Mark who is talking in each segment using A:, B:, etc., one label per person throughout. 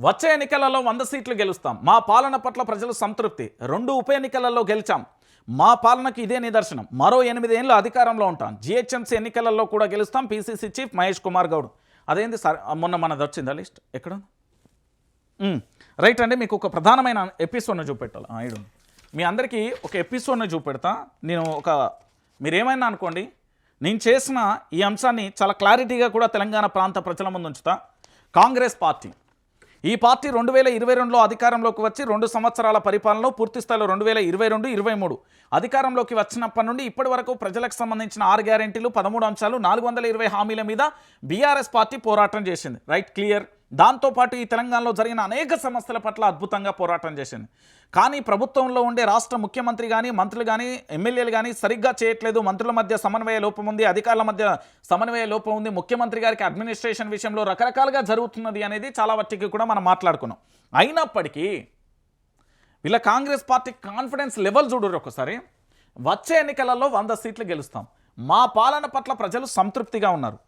A: వచ్చే ఎన్నికలలో వంద సీట్లు గెలుస్తాం. మా పాలన పట్ల ప్రజలు సంతృప్తి. రెండు ఉప ఎన్నికలలో గెలిచాం. మా పాలనకు ఇదే నిదర్శనం. మరో ఎనిమిది ఏళ్ళు అధికారంలో ఉంటాం. జిహెచ్ఎంసీ ఎన్నికలలో కూడా గెలుస్తాం. PCC chief Mahesh Kumar Goud. అదేంది సార్? మొన్న మనది వచ్చిందా లిస్ట్? ఎక్కడ? రైట్ అండి మీకు ఒక ప్రధానమైన ఎపిసోడ్ని చూపెట్టాలి. ఆ, మీ అందరికీ ఒక ఎపిసోడ్ని చూపెడతా. నేను ఒక మీరేమైనా అనుకోండి నేను చేసిన ఈ అంశాన్ని చాలా క్లారిటీగా కూడా తెలంగాణ ప్రాంత ప్రజల ముందు ఉంచుతా. కాంగ్రెస్ పార్టీ. ఈ పార్టీ రెండు వేల ఇరవై రెండులో అధికారంలోకి వచ్చి రెండు సంవత్సరాల పరిపాలనలో పూర్తి స్థాయిలో రెండు వేల ఇరవై రెండు ఇరవై మూడు అధికారంలోకి వచ్చినప్పటి నుండి ఇప్పటి వరకు ప్రజలకు సంబంధించిన ఆరు గ్యారెంటీలు పదమూడు అంశాలు నాలుగు వందల ఇరవై హామీల మీద బీఆర్ఎస్ పార్టీ పోరాటం చేసింది. రైట్? క్లియర్? దాంతోపాటు ఈ తెలంగాణలో జరిగిన అనేక సమస్యల పట్ల అద్భుతంగా పోరాటం చేసింది. కానీ ప్రభుత్వంలో ఉండే రాష్ట్ర ముఖ్యమంత్రి కానీ మంత్రులు కానీ ఎమ్మెల్యేలు కానీ సరిగ్గా చేయట్లేదు. మంత్రుల మధ్య సమన్వయ లోపం ఉంది అధికారుల మధ్య సమన్వయ లోపం ఉంది. ముఖ్యమంత్రి గారికి అడ్మినిస్ట్రేషన్ విషయంలో రకరకాలుగా జరుగుతున్నది అనేది చాలా వాటికి కూడా మనం మాట్లాడుకున్నాం. అయినప్పటికీ వీళ్ళ కాంగ్రెస్ పార్టీ కాన్ఫిడెన్స్ లెవెల్ చూడరు ఒకసారి. వచ్చే ఎన్నికలలో వంద సీట్లు గెలుస్తాం. మా పాలన పట్ల ప్రజలు సంతృప్తిగా ఉన్నారు.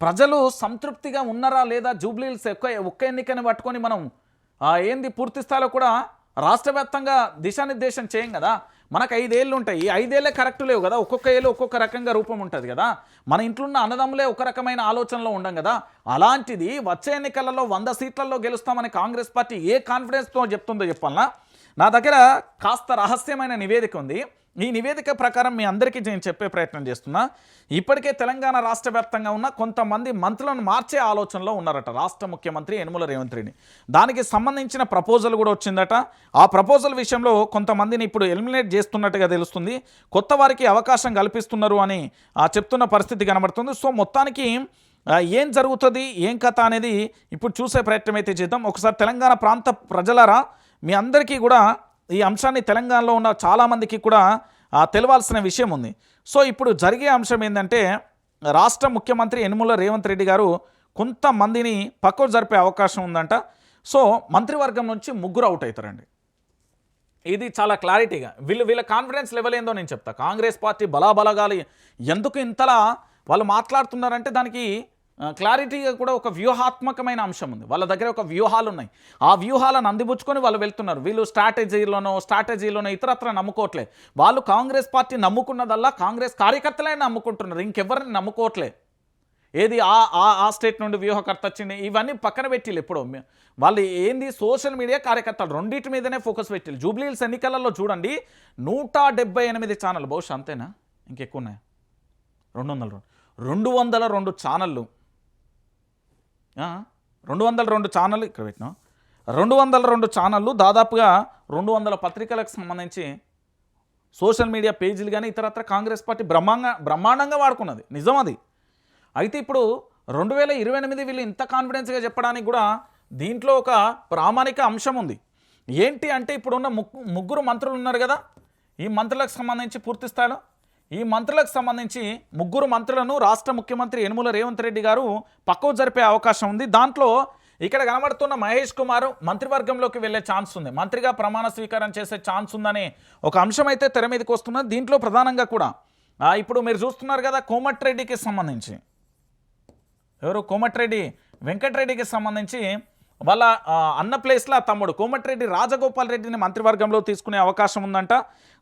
A: ప్రజలు సంతృప్తిగా ఉన్నారా లేదా జూబ్లీల్స్ ఎక్కువ ఒక్క ఎన్నికని పట్టుకొని మనం ఏంది పూర్తి స్థాయిలో కూడా రాష్ట్ర వ్యాప్తంగా దిశానిర్దేశం చేయం కదా? మనకు ఐదేళ్ళు ఉంటాయి. ఈ ఐదేళ్ళే కరెక్ట్ లేవు కదా? ఒక్కొక్క ఏళ్ళు ఒక్కొక్క రకంగా రూపం ఉంటుంది కదా? మన ఇంట్లో ఉన్న అన్నదమ్ములే ఒక రకమైన ఆలోచనలో ఉండం కదా? అలాంటిది వచ్చే ఎన్నికలలో వంద సీట్లలో గెలుస్తామని కాంగ్రెస్ పార్టీ ఏ కాన్ఫిడెన్స్తో చెప్తుందో చెప్పాలన్నా నా దగ్గర కాస్త రహస్యమైన నివేదిక ఉంది. ఈ నివేదిక ప్రకారం మీ అందరికీ నేను చెప్పే ప్రయత్నం చేస్తున్నా. ఇప్పటికే తెలంగాణ రాష్ట్ర వ్యాప్తంగా ఉన్న కొంతమంది మంత్రులను మార్చే ఆలోచనలో ఉన్నారట రాష్ట్ర ముఖ్యమంత్రి యనుమల రేవంత్ రెడ్డి దానికి సంబంధించిన ప్రపోజల్ కూడా వచ్చిందట. ఆ ప్రపోజల్ విషయంలో కొంతమందిని ఇప్పుడు ఎలిమినేట్ చేస్తున్నట్టుగా తెలుస్తుంది. కొత్త వారికి అవకాశం కల్పిస్తున్నారు అని ఆ, చెప్తున్న పరిస్థితి కనబడుతుంది. సో మొత్తానికి ఏం జరుగుతుంది ఏం కథ అనేది ఇప్పుడు చూసే ప్రయత్నం అయితే చేద్దాం. ఒకసారి తెలంగాణ ప్రాంత ప్రజలరా మీ అందరికీ కూడా ఈ అంశాన్ని తెలంగాణలో ఉన్న చాలామందికి కూడా తెలవాల్సిన విషయం ఉంది. సో ఇప్పుడు జరిగే అంశం ఏంటంటే రాష్ట్ర ముఖ్యమంత్రి యనుమల రేవంత్ రెడ్డి గారు కొంతమందిని పక్కకు జరిపే అవకాశం ఉందంట. సో మంత్రివర్గం నుంచి ముగ్గురు అవుట్ అవుతారండి. ఇది చాలా క్లారిటీగా. వీళ్ళు వీళ్ళ కాన్ఫిడెన్స్ లెవెల్ ఏందో నేను చెప్తా. కాంగ్రెస్ పార్టీ బలాబలగాలి. ఎందుకు ఇంతలా వాళ్ళు మాట్లాడుతున్నారంటే దానికి క్లారిటీగా కూడా ఒక వ్యూహాత్మకమైన అంశం ఉంది. వాళ్ళ దగ్గర ఒక వ్యూహాలు ఉన్నాయి. ఆ వ్యూహాలను అందిపుచ్చుకొని వాళ్ళు వెళ్తున్నారు. వీళ్ళు స్ట్రాటజీలోనో స్ట్రాటజీలోనో ఇతరత్ర నమ్ముకోవట్లే వాళ్ళు కాంగ్రెస్ పార్టీ నమ్ముకున్నదల్లా కాంగ్రెస్ కార్యకర్తలే నమ్ముకుంటున్నారు. ఇంకెవరిని నమ్ముకోవట్లే ఏది ఆ ఆ ఆ స్టేట్ నుండి వ్యూహకర్త వచ్చింది? ఇవన్నీ పక్కన పెట్టిల్లు ఎప్పుడో. వాళ్ళు ఏంది సోషల్ మీడియా కార్యకర్తలు రెండింటి మీదనే ఫోకస్ పెట్టిల్లు జూబ్లీహిల్స్ ఎన్నికలలో చూడండి నూట డెబ్బై ఎనిమిది ఛానల్ బహుశా అంతేనా? ఇంకెక్కువ ఉన్నాయా రెండు వందల రెండు. రెండు వందల రెండు ఛానళ్ళు రెండు వందల రెండు ఛానల్ ఇక్కడ పెట్టినా. రెండు వందల రెండు ఛానళ్ళు దాదాపుగా రెండు వందల పత్రికలకు సంబంధించి సోషల్ మీడియా పేజీలు కానీ ఇతరత్ర కాంగ్రెస్ పార్టీ బ్రహ్మాండ బ్రహ్మాండంగా వాడుకున్నది. నిజం అది. అయితే ఇప్పుడు రెండు వేల ఇరవై ఎనిమిది వీళ్ళు ఇంత కాన్ఫిడెన్స్గా చెప్పడానికి కూడా దీంట్లో ఒక ప్రామాణిక అంశం ఉంది. ఏంటి అంటే ఇప్పుడున్న ముగ్గు ముగ్గురు మంత్రులు ఉన్నారు కదా? ఈ మంత్రులకు సంబంధించి పూర్తి స్థాయిలో ఈ మంత్రులకు సంబంధించి ముగ్గురు మంత్రులను రాష్ట్ర ముఖ్యమంత్రి యనుమల రేవంత్ రెడ్డి గారు పక్కకు జరిపే అవకాశం ఉంది. దాంట్లో ఇక్కడ కనబడుతున్న మహేష్ కుమార్ మంత్రివర్గంలోకి వెళ్ళే ఛాన్స్ ఉంది. మంత్రిగా ప్రమాణ స్వీకారం చేసే ఛాన్స్ ఉందనే ఒక అంశం అయితే తెర మీదకి వస్తున్నది. దీంట్లో ప్రధానంగా కూడా ఇప్పుడు మీరు చూస్తున్నారు కదా కోమటిరెడ్డికి సంబంధించి. ఎవరు? కోమటిరెడ్డి వెంకటరెడ్డికి సంబంధించి వాళ్ళ అన్న ప్లేస్లో తమ్ముడు కోమటిరెడ్డి రాజగోపాల్ రెడ్డిని మంత్రివర్గంలో తీసుకునే అవకాశం ఉందంట.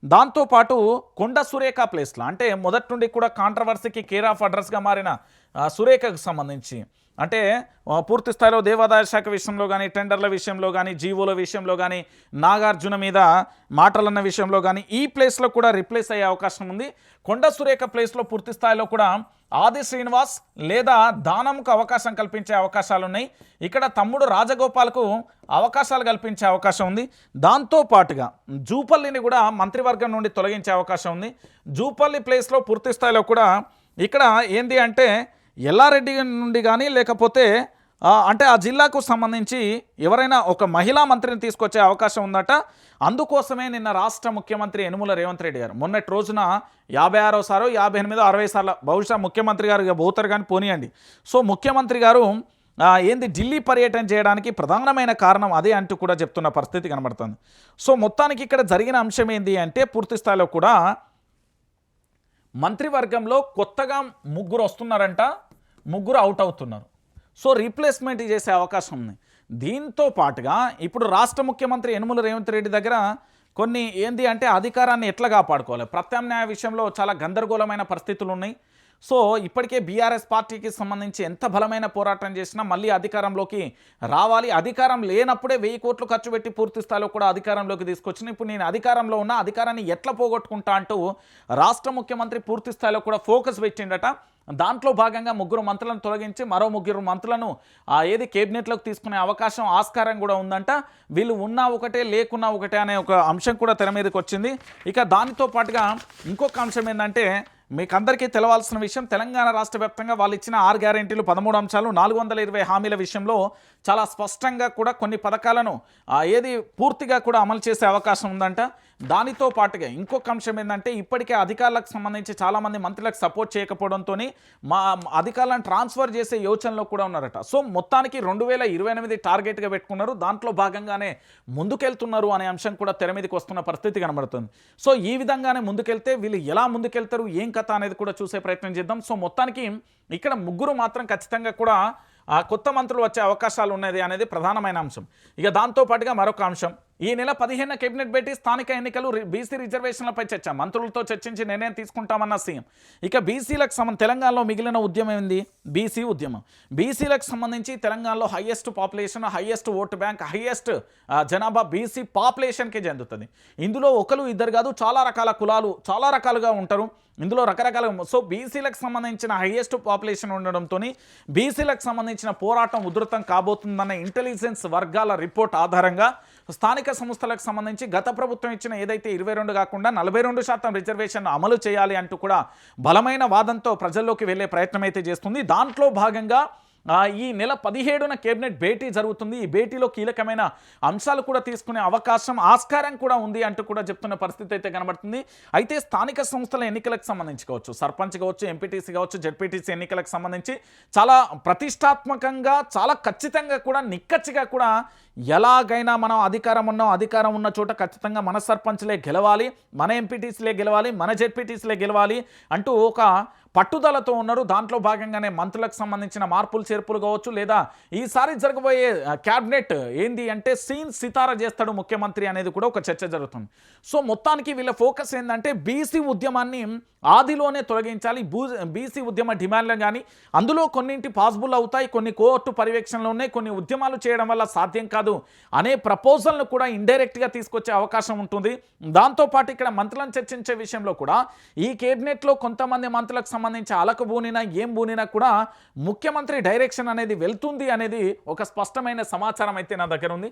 A: దాంతోపాటు కొండ సురేఖ ప్లేస్లో అంటే మొదటి నుండి కూడా కాంట్రవర్సీకి కేర్ ఆఫ్ అడ్రస్గా మారిన సురేఖకు సంబంధించి. అంటే పూర్తి స్థాయిలో దేవాదాయ శాఖ విషయంలో కానీ టెండర్ల విషయంలో కానీ జీవోల విషయంలో కానీ నాగార్జున మీద మాటలన్న విషయంలో కానీ ఈ ప్లేస్లో కూడా రిప్లేస్ అయ్యే అవకాశం ఉంది. కొండ సురేఖ ప్లేస్లో పూర్తి స్థాయిలో కూడా ఆది శ్రీనివాస్ లేదా దానంకు అవకాశం కల్పించే అవకాశాలు ఉన్నాయి. ఇక్కడ తమ్ముడు రాజగోపాల్కు అవకాశాలు కల్పించే అవకాశం ఉంది. దాంతో పాటుగా జూపల్లిని కూడా మంత్రివర్గం నుండి తొలగించే అవకాశం ఉంది. జూపల్లి ప్లేస్లో పూర్తి స్థాయిలో కూడా ఇక్కడ ఏంది అంటే ఎల్లారెడ్డి నుండి కానీ లేకపోతే అంటే ఆ జిల్లాకు సంబంధించి ఎవరైనా ఒక మహిళా మంత్రిని తీసుకొచ్చే అవకాశం ఉందట. అందుకోసమే నిన్న రాష్ట్ర ముఖ్యమంత్రి యనుమల రేవంత్ రెడ్డి గారు. మొన్నటి రోజున యాభై ఆరో సారో యాభై ఎనిమిదో అరవై సార్ల బహుశా ముఖ్యమంత్రి గారు పోతారు కానీ పోనీయండి. సో ముఖ్యమంత్రి గారు ఏంది ఢిల్లీ పర్యటన చేయడానికి ప్రధానమైన కారణం అదే అంటూ కూడా చెప్తున్న పరిస్థితి కనబడుతుంది. సో మొత్తానికి ఇక్కడ జరిగిన అంశం ఏంటి అంటే పూర్తి స్థాయిలో కూడా మంత్రివర్గంలో కొత్తగా ముగ్గురు వస్తున్నారంట ముగ్గురు అవుట్ అవుతున్నారు. సో రీప్లేస్మెంట్ చేసే అవకాశం ఉంది. దీంతో పాటుగా ఇప్పుడు రాష్ట్ర ముఖ్యమంత్రి యనుమల రేవంత్ రెడ్డి దగ్గర కొన్ని ఏంది అంటే అధికారాన్ని ఎట్లా కాపాడుకోవాలి? ప్రత్యామ్నాయ విషయంలో చాలా గందరగోళమైన పరిస్థితులు ఉన్నాయి సో ఇప్పటికే బీఆర్ఎస్ పార్టీకి సంబంధించి ఎంత బలమైన పోరాటం చేసినా మళ్ళీ అధికారంలోకి రావాలి. అధికారం లేనప్పుడే వెయ్యి కోట్లు ఖర్చు పెట్టి పూర్తి స్థాయిలో కూడా అధికారంలోకి తీసుకొచ్చిన. ఇప్పుడు నేను అధికారంలో ఉన్న అధికారాన్ని ఎట్లా పోగొట్టుకుంటా అంటూ రాష్ట్ర ముఖ్యమంత్రి పూర్తి స్థాయిలో కూడా ఫోకస్ పెట్టిండట. దాంట్లో భాగంగా ముగ్గురు మంత్రులను తొలగించి మరో ముగ్గురు మంత్రులను ఆ ఏది కేబినెట్లోకి తీసుకునే అవకాశం ఆస్కారం కూడా ఉందంట. వీళ్ళు ఉన్నా ఒకటే లేకున్నా ఒకటే అనే ఒక అంశం కూడా తెర మీదకి వచ్చింది. ఇక దానితో పాటుగా ఇంకొక అంశం ఏంటంటే మీకు అందరికీ తెలవాల్సిన విషయం తెలంగాణ రాష్ట్ర వ్యాప్తంగా వాళ్ళు ఇచ్చిన ఆరు గ్యారెంటీలు పదమూడు అంశాలు నాలుగు వందల ఇరవై హామీల విషయంలో చాలా స్పష్టంగా కూడా కొన్ని పథకాలను ఏది పూర్తిగా కూడా అమలు చేసే అవకాశం ఉందంట. దానితో పాటుగా ఇంకొక అంశం ఏంటంటే ఇప్పటికే అధికారులకు సంబంధించి చాలామంది మంత్రులకు సపోర్ట్ చేయకపోవడంతో మా అధికారులను ట్రాన్స్ఫర్ చేసే యోచనలో కూడా ఉన్నారట. సో మొత్తానికి రెండు వేల ఇరవై ఎనిమిది టార్గెట్గా పెట్టుకున్నారు. దాంట్లో భాగంగానే ముందుకెళ్తున్నారు అనే అంశం కూడా తెర మీదకి వస్తున్న పరిస్థితి కనబడుతుంది. సో ఈ విధంగానే ముందుకెళ్తే వీళ్ళు ఎలా ముందుకెళ్తారు ఏం కథ అనేది కూడా చూసే ప్రయత్నం చేద్దాం. సో మొత్తానికి ఇక్కడ ముగ్గురు మాత్రం ఖచ్చితంగా కూడా కొత్త మంత్రులు వచ్చే అవకాశాలు ఉన్నది అనేది ప్రధానమైన అంశం. ఇక దాంతో పాటుగా మరొక అంశం. ఈ నెల పదిహేను కేబినెట్ భేటీ స్థానిక ఎన్నికలు రి- బీసీ రిజర్వేషన్లపై చర్చ. మంత్రులతో చర్చించి నిర్ణయం తీసుకుంటామన్న సీఎం. ఇక బీసీలకు సంబంధ తెలంగాణలో మిగిలిన ఉద్యమం ఏంది? బీసీ ఉద్యమం. బీసీలకు సంబంధించి తెలంగాణలో highest population highest vote bank highest జనాభా బీసీ పాపులేషన్కే చెందుతుంది. ఇందులో ఒకరు ఇద్దరు కాదు చాలా రకాల కులాలు చాలా రకాలుగా ఉంటారు. ఇందులో రకరకాల సో బీసీలకు సంబంధించిన హైయెస్ట్ పాపులేషన్ ఉండడంతో బీసీలకు సంబంధించిన పోరాటం ఉధృతం కాబోతుందన్న ఇంటెలిజెన్స్ వర్గాల రిపోర్ట్ ఆధారంగా స్థానిక సంస్థలకు సంబంధించి గత ప్రభుత్వం ఇచ్చిన ఏదైతే ఇరవై రెండు కాకుండా నలభై రెండు శాతం రిజర్వేషన్ అమలు చేయాలి అంటూ కూడా బలమైన వాదంతో ప్రజల్లోకి వెళ్ళే ప్రయత్నం అయితే చేస్తుంది. దాంట్లో భాగంగా ఈ నెల పదిహేడున కేబినెట్ భేటీ జరుగుతుంది. ఈ భేటీలో కీలకమైన అంశాలు కూడా తీసుకునే అవకాశం ఆస్కారం కూడా ఉంది అంటూ కూడా చెప్తున్న పరిస్థితి అయితే కనబడుతుంది. అయితే స్థానిక సంస్థల ఎన్నికలకు సంబంధించి కావచ్చు సర్పంచ్ కావచ్చు ఎంపీటీసీ కావచ్చు జడ్పీటీసీ ఎన్నికలకు సంబంధించి చాలా ప్రతిష్టాత్మకంగా చాలా ఖచ్చితంగా కూడా నిక్కచ్చిగా కూడా ఎలాగైనా మనం అధికారం ఉన్నాం అధికారం ఉన్న చోట ఖచ్చితంగా మన సర్పంచ్లే గెలవాలి మన ఎంపీటీసీలే గెలవాలి మన జడ్పీటీసీలే గెలవాలి అంటూ ఒక పట్టుదలతో ఉన్నారు. దాంట్లో భాగంగానే మంత్రులకు సంబంధించిన మార్పులు చేర్పులు కావచ్చు లేదా ఈసారి జరగబోయే క్యాబినెట్ ఏంది అంటే సీన్ సితారా చేస్తాడు ముఖ్యమంత్రి అనేది కూడా ఒక చర్చ జరుగుతుంది. సో మొత్తానికి వీళ్ళ ఫోకస్ ఏంటంటే బీసీ ఉద్యమాన్ని ఆదిలోనే తొలగించాలి. బూ బీసీ ఉద్యమ డిమాండ్లు కానీ అందులో కొన్నింటి పాసిబుల్ అవుతాయి. కొన్ని కోర్టు పర్యవేక్షణలో ఉన్నాయి. కొన్ని ఉద్యమాలు చేయడం వల్ల సాధ్యం కాదు అనే ప్రపోజల్ను కూడా ఇండైరెక్ట్గా తీసుకొచ్చే అవకాశం ఉంటుంది. దాంతోపాటు ఇక్కడ మంత్రులను చర్చించే విషయంలో కూడా ఈ కేబినెట్లో కొంతమంది మంత్రులకు సంబంధించి అలకు బూనినా ఏం బూనినా కూడా ముఖ్యమంత్రి డైరెక్షన్ అనేది వెళ్తుంది అనేది ఒక స్పష్టమైన సమాచారం అయితే నా దగ్గర ఉంది.